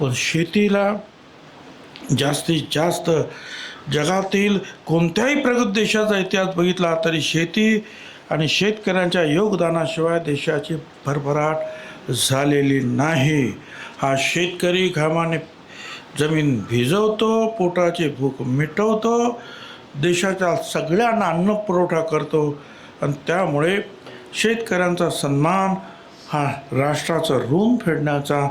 पण शेतीला जास्तीत जास्त जगातील कोणत्याही प्रगत देशाचा इतिहास बघितला तरी शेती आणि शेतकऱ्यांच्या योगदानाशिवाय देशाची भरभराट झालेली नाही. हा शेतकरी घामाने जमीन भिजवतो पोटाची भूक मिटवतो देशाच्या सगळ्यांना अन्न पुरवठा करतो आणि त्यामुळे शेतकऱ्यांचा सन्मान हा राष्ट्राचं ऋण फेडण्याचा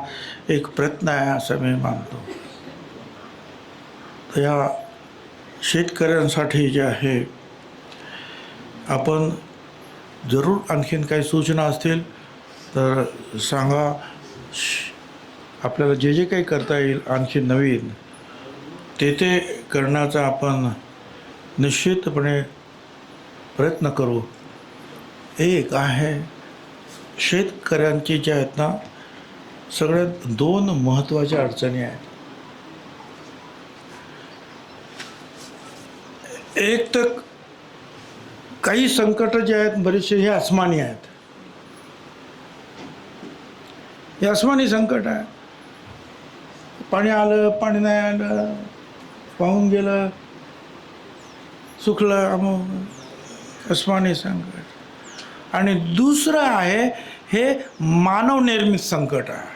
एक प्रयत्न आहे असं मी मानतो. या शेतकऱ्यांसाठी जे आहे आपण जरूर आणखीन काही सूचना असतील तर सांगा. श- आपल्याला जे जे काही करता येईल आणखी नवीन ते ते करण्याचा आपण निश्चितपणे प्रयत्न करू. एक आहे शेतकऱ्यांची ज्या आहेत ना सगळ्यात दोन महत्त्वाच्या अडचणी आहेत. एक तर काही संकट जे आहेत बरेचसे हे आसमानी आहेत. हे आसमानी संकट आहे. पाणी आलं पाणी नाही आलं पाहून गेलं सुकलं आम आसमानी संकट. आणि दुसरं आहे हे मानवनिर्मित संकट आहे.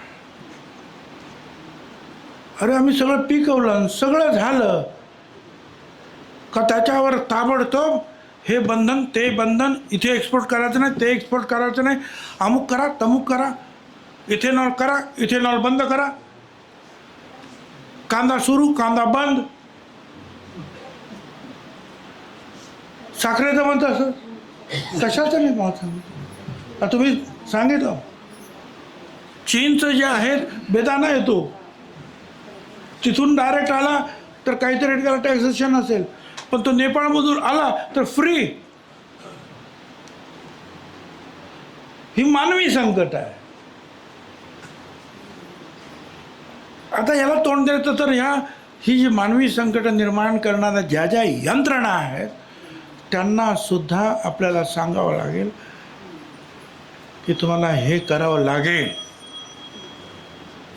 अरे आम्ही सगळं पिकवलं आणि सगळं झालं. का त्याच्यावर ताबडतोब हे बंधन ते बंधन इथे एक्सपोर्ट करायचं नाही ते एक्सपोर्ट करायचं नाही. अमुक करा तमुक करा. इथेनॉल करा इथेनॉल बंद करा. कांदा सुरू कांदा बंद. साखरेचं म्हणतं असं कशाचं नाही आता तुम्ही सांगितलं. चीनचं जे आहे बेदाना येतो. तिथून डायरेक्ट आला तर काहीतरी त्याला टॅक्सेशन असेल. पण तो नेपाळमधून आला तर फ्री ही मानवी संकट आहे. आता याला तोंड द्यायचं तर ह्या ही जी मानवी संकट निर्माण करणाऱ्या ज्या ज्या यंत्रणा आहेत त्यांनासुद्धा आपल्याला सांगावं लागेल की तुम्हाला हे करावं लागेल.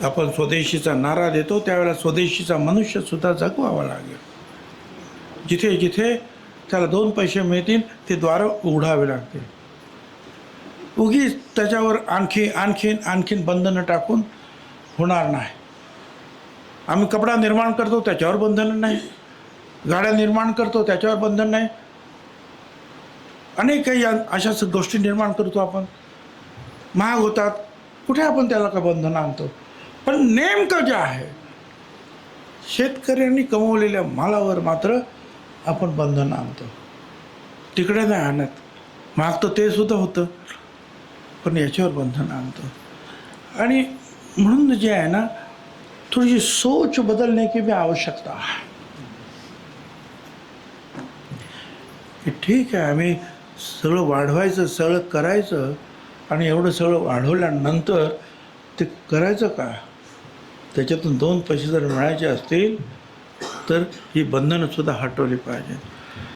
आपण स्वदेशीचा नारा देतो त्यावेळेला स्वदेशीचा मनुष्यसुद्धा जगवावा लागेल. जिथे जिथे त्याला दोन पैसे मिळतील ते द्वारं उघडावे लागतील. उगीच त्याच्यावर आणखी आणखीन आणखीन बंधनं टाकून होणार नाही. आम्ही कपडा निर्माण करतो त्याच्यावर बंधनं नाही. गाड्या निर्माण करतो त्याच्यावर बंधन नाही. अनेक काही अशाच अशा गोष्टी निर्माण करतो आपण. महाग होतात. कुठे आपण त्याला का बंधन आणतो? पण नेमकं जे आहे शेतकऱ्यांनी कमवलेल्या मालावर मात्र आपण बंधन आणतो. तिकडे नाही आणत. महाग तर ते सुद्धा होतं. पण याच्यावर बंधन आणतो. आणि म्हणून जे आहे ना थोडीशी सोच बदलने की भी आवश्यकता की ठीक आहे आम्ही सगळं वाढवायचं सगळं करायचं आणि एवढं सगळं वाढवल्यानंतर ते करायचं का? त्याच्यातून दोन पैसे जर मिळायचे असतील तर ही बंधनंसुद्धा हटवली पाहिजेत.